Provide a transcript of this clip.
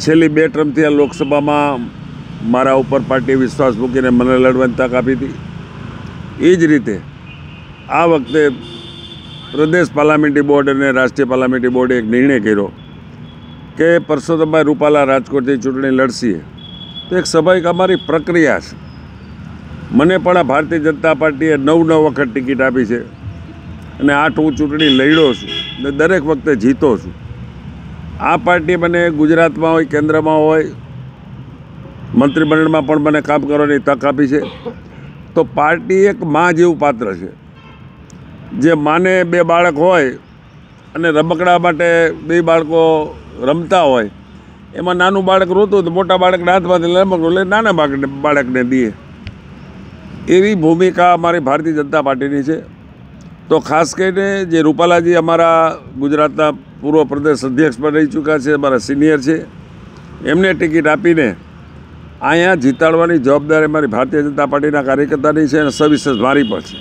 છેલ્લી બે ટર્મથી આ લોકસભામાં મારા ઉપર પાર્ટીએ વિશ્વાસ મૂકીને મને લડવાની તક આપી હતી. એ જ રીતે આ વખતે પ્રદેશ પાર્લામેન્ટરી બોર્ડ અને રાષ્ટ્રીય પાર્લામેન્ટરી બોર્ડે એક નિર્ણય કર્યો કે પરસોત્તમભાઈ રૂપાલા રાજકોટથી ચૂંટણી લડશે. તો એક સ્વાભાવિક અમારી પ્રક્રિયા છે. મને પણ આ ભારતીય જનતા પાર્ટીએ નવ નવ વખત ટિકિટ આપી છે. અને આઠ હું ચૂંટણી લડ્યો છું. ને દરેક વખતે જીતો છું. આ પાર્ટી મને ગુજરાતમાં હોય, કેન્દ્રમાં હોય, મંત્રીમંડળમાં પણ મને કામ કરવાની તક આપી છે. તો પાર્ટી એક માં જેવું પાત્ર છે. જે માને બે બાળક હોય અને રમકડા માટે બે બાળકો રમતા હોય, એમાં નાનું બાળક રોતું તો મોટા બાળકના હાથમાંથી રમકડું લે નાના બાળકને બાળકને દઈએ એવી ભૂમિકા અમારી ભારતીય જનતા પાર્ટીની છે. તો ખાસ કરીને જે રૂપાલાજી અમારા ગુજરાતના પૂર્વ પ્રદેશ અધ્યક્ષ પણ રહી ચૂક્યા છે, અમારા સિનિયર છે. એમને ટિકિટ આપીને અહીંયા જીતાડવાની જવાબદારી અમારી ભારતીય જનતા પાર્ટીના કાર્યકર્તાની છે અને સવિશેષ મારી પણ છે.